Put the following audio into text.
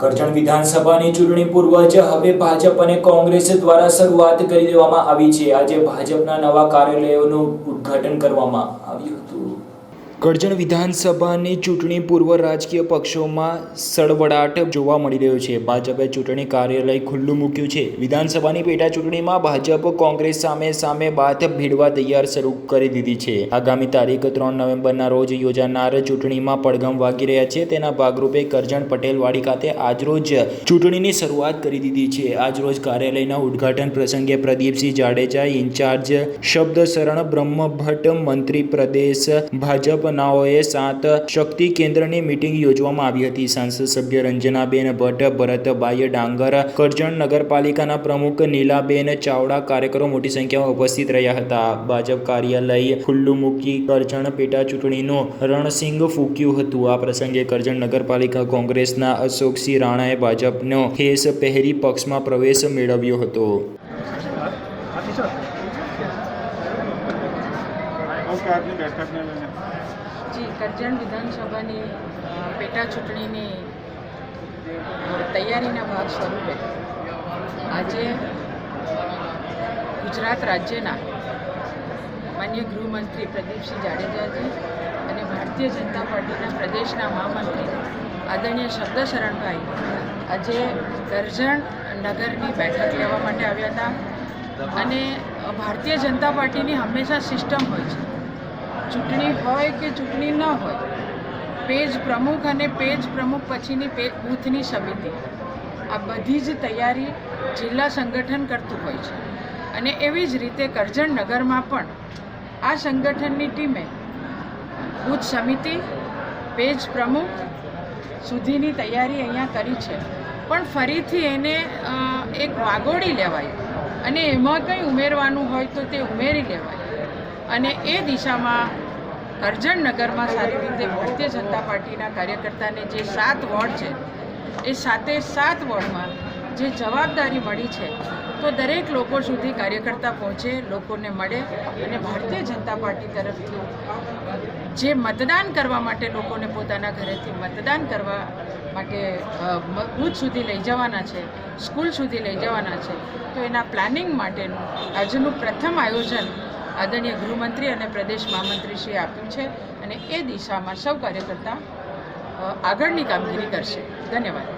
કરજણ વિધાનસભાની ચૂંટણી પૂર્વ જ હવે ભાજપ અને કોંગ્રેસ દ્વારા શરૂઆત કરી દેવામાં આવી છે. આજે ભાજપના નવા કાર્યાલયોનું ઉદ્ઘાટન કરવામાં આવ્યું હતું. કરજણ વિધાનસભાની ચૂંટણી પૂર્વ રાજકીય પક્ષોમાં સળવડાટ જોવા મળી રહ્યો છે. ભાજપે ચૂંટણી કાર્યાલય ખુલ્લું મૂક્યું છે. વિધાનસભાની પેટા ચૂંટણીમાં ભાજપ કોંગ્રેસ સામે સામે બાથ ભીડવા તૈયાર શરૂ કરી દીધી છે. આગામી તારીખ ત્રણ નવેમ્બરના રોજ યોજાનાર ચૂંટણીમાં પડઘમ વાગી રહ્યા છે. તેના ભાગરૂપે કરજણ પટેલવાડી ખાતે આજરોજ ચૂંટણીની શરૂઆત કરી દીધી છે. આજરોજ કાર્યાલયના ઉદ્ઘાટન પ્રસંગે પ્રદીપસિંહ જાડેજા, ઇન્ચાર્જ શબ્દ શરણ બ્રહ્મભટ્ટ, મંત્રી પ્રદેશ ભાજપ નાઓએ સાત શક્તિ કેન્દ્રની મીટિંગ યોજવામાં આવી હતી. સાંસદ સભ્ય રંજનાબેન ભટ્ટ ભરતભાઈ ડાંગર કરજણ નગરપાલિકાના પ્રમુખ નીલાબેન ચાવડા કાર્યકરો મોટી સંખ્યામાં ઉપસ્થિત રહ્યા હતા. ભાજપ કાર્યાલય ખુલ્લું મૂકી કરજણ પેટા ચૂંટણીનું રણસિંગ ફૂક્યું હતું. આ પ્રસંગે કરજણ નગરપાલિકા કોંગ્રેસના અશોકસિંહ રાણાએ ભાજપનો ખેસ પહેરી પક્ષમાં પ્રવેશ મેળવ્યો હતો. આપની બેઠકને લઈને. જી, કરજણ વિધાનસભાની પેટા ચૂંટણીની તૈયારીના ભાગ સ્વરૂપે આજે ગુજરાત રાજ્યના માન્ય ગૃહમંત્રી પ્રદીપસિંહ જાડેજાજી અને ભારતીય જનતા પાર્ટીના પ્રદેશના મહામંત્રી આદરણીય શબ્દ શરણભાઈ આજે કરજણ નગરની બેઠક લેવા માટે આવ્યા હતા. અને ભારતીય જનતા પાર્ટીની હંમેશા સિસ્ટમ હોય છે. ચૂંટણી હોય કે ચૂંટણી ન હોય, પેજ પ્રમુખ અને પેજ પ્રમુખ પછીની પે બૂથની સમિતિ. આ બધી જ તૈયારી જિલ્લા સંગઠન કરતું હોય છે. અને એવી જ રીતે કરજણ નગરમાં પણ આ સંગઠનની ટીમે બૂથ સમિતિ, પેજ પ્રમુખ સુધીની તૈયારી અહીંયા કરી છે. પણ ફરીથી એને એક વાગોડી લેવાય અને એમાં કંઈ ઉમેરવાનું હોય તો તે ઉમેરી લેવાય. અને એ દિશામાં કરજણ નગરમાં સારી રીતે ભારતીય જનતા પાર્ટીના કાર્યકર્તાને જે સાત વોર્ડ છે, એ સાતે સાત વોર્ડમાં જે જવાબદારી મળી છે, તો દરેક લોકો સુધી કાર્યકર્તા પહોંચે, લોકોને મળે અને ભારતીય જનતા પાર્ટી તરફથી જે મતદાન કરવા માટે લોકોને પોતાના ઘરેથી મતદાન કરવા માટે બૂથ સુધી લઈ જવાના છે, સ્કૂલ સુધી લઈ જવાના છે, તો એના પ્લાનિંગ માટેનું આજનું પ્રથમ આયોજન આદરણીય ગૃહમંત્રી અને પ્રદેશ મહામંત્રીશ્રીએ આપ્યું છે અને એ દિશામાં સૌ કાર્યકર્તા આગળની કામગીરી કરશે. ધન્યવાદ.